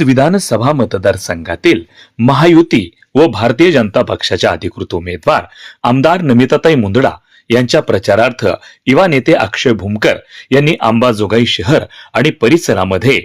विधानसभा मतदारसंघातील महायुती व भारतीय जनता पक्षाच्या अधिकृत उमेदवार आमदार नमिताताई मुंदडा यांच्या प्रचारार्थ युवा नेते अक्षय भूमकर यांनी अंबाजोगाई शहर आणि परिसरामध्ये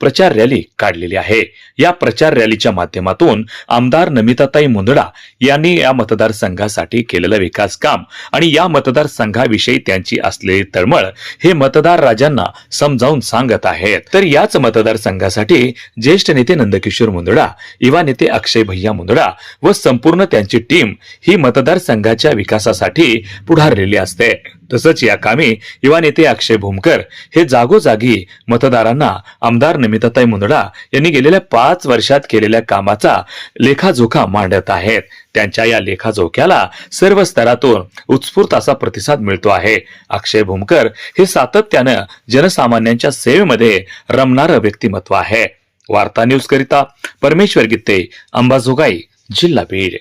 प्रचार रॅली काढलेली आहे. या प्रचार रॅलीच्या माध्यमातून आमदार नमिताताई मुंदडा यांनी या मतदारसंघासाठी केलेलं विकास काम आणि या मतदारसंघाविषयी त्यांची असलेली तळमळ हे मतदार राजांना समजावून सांगत आहेत. तर याच मतदारसंघासाठी ज्येष्ठ नेते नंदकिशोर मुंदडा युवा नेते अक्षय भैया मुंदडा व संपूर्ण त्यांची टीम ही मतदारसंघाच्या विकासासाठी पुढारलेली असते. तसंच या कामी युवा नेते अक्षय भूमकर हे जागोजागी मतदारांना आमदार नमिताताई मुंदडा यांनी गेलेल्या पाच वर्षात केलेल्या कामाचा लेखाजोखा मांडत आहेत. त्यांच्या या लेखाजोख्याला सर्व स्तरातून उत्स्फूर्त असा प्रतिसाद मिळतो आहे. अक्षय भूमकर हे सातत्यानं जनसामान्यांच्या सेवेमध्ये रमणारं व्यक्तिमत्व आहे. वार्ता न्यूज करिता परमेश्वर गित्ते अंबाजोगाई जिल्हा बीड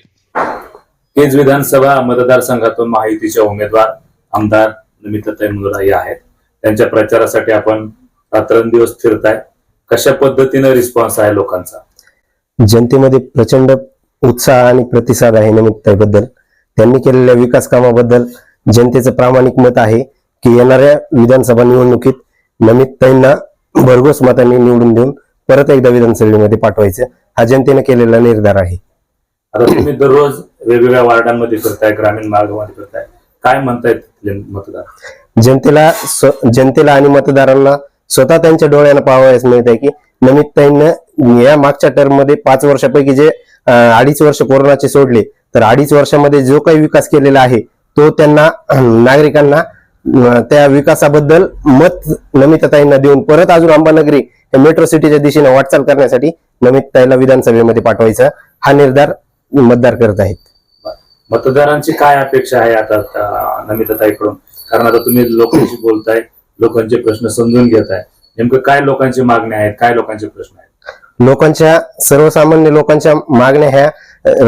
केज विधानसभा मतदारसंघातून महायुतीचे उमेदवार आमदार नमिताताई मुंदडा या आहेत. त्यांच्या प्रचारासाठी आपण रात्रंदिवस फिरताय. कशा पद्धतीनं रिस्पॉन्स आहे लोकांचा? जनतेमध्ये प्रचंड उत्साह आणि प्रतिसाद आहे निमित्ताबद्दल त्यांनी केलेल्या विकास कामाबद्दल जनतेचं प्रामाणिक मत आहे की येणाऱ्या विधानसभा निवडणुकीत नमितताईंना भरघोस मतांनी निवडून देऊन परत एकदा विधानसभेमध्ये पाठवायचं हा जनतेने केलेला निर्धार आहे. आता तुम्ही दररोज वेगवेगळ्या वार्डांमध्ये फिरताय ग्रामीण भागामध्ये फिरताय. काय म्हणतायत मतदार? जनतेला जनतेला आणि मतदारांना स्वतः त्यांच्या डोळ्यानं पाहावयास मिळत आहे की नमितताईंनं या मागच्या टर्ममध्ये पाच वर्षापैकी जे अडीच वर्ष कोरोनाचे सोडले तर अडीच वर्षामध्ये जो काही विकास केलेला आहे तो त्यांना नागरिकांना त्या विकासाबद्दल मत नमितताईंना देऊन परत अजून अंबानगरी मेट्रो सिटीच्या दिशेने वाटचाल करण्यासाठी नमितताईला विधानसभेमध्ये पाठवायचा हा निर्धार मतदार करत आहेत. मतदारांची काय अपेक्षा आहे आता नमिताताईकडून? कारण आता तुम्ही लोकांशी बोलताय लोकांचे प्रश्न समजून घेताय. नेमकं काय लोकांची मागण्या आहेत काय लोकांचे प्रश्न आहेत? लोकांच्या सर्वसामान्य लोकांच्या मागण्या ह्या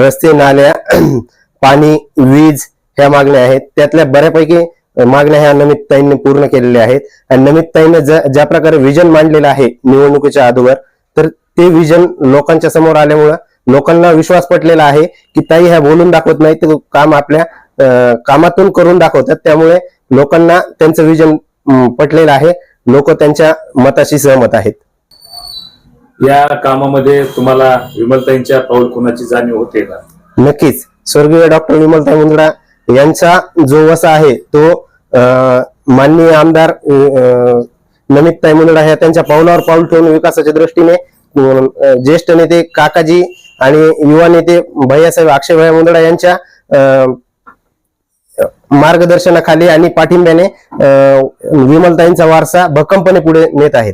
रस्ते नाल्या पाणी वीज ह्या मागण्या आहेत. त्यातल्या बऱ्यापैकी मागण्या ह्या नमितताईंनी पूर्ण केलेल्या आहेत. आणि नमितताईने ज्या ज्या प्रकारे विजन मांडलेलं आहे निवडणुकीच्या अगोदर तर ते विजन लोकांच्या समोर आल्यामुळं लोकांना विश्वास पटलेला आहे की ताई ह्या बोलून दाखवत नाही ते काम आपल्या कामातून करून दाखवतात. त्यामुळे लोकांना त्यांचं विजन पटलेलं आहे. लोक त्यांच्या मताशी सहमत आहेत. या कामामध्ये तुम्हाला विमलताईंच्या पाऊल खुनाची जाणीव होते का? नक्कीच. स्वर्गीय डॉक्टर विमलताई मुंदडा यांचा जो वसा आहे तो माननीय आमदार नमितताई मुंदडा ह्या त्यांच्या पावलावर पाऊल ठेवून विकासाच्या दृष्टीने ज्येष्ठ नेते काकाजी आणि युवा नेते भैयासाहेब अक्षयभाई मुंदडा यांच्या अं, मार्गदर्शनाखाली आणि पाठिंब्याने अं, विमलताईंचा वारसा भक्कमपणे पुढे नेत आहेत.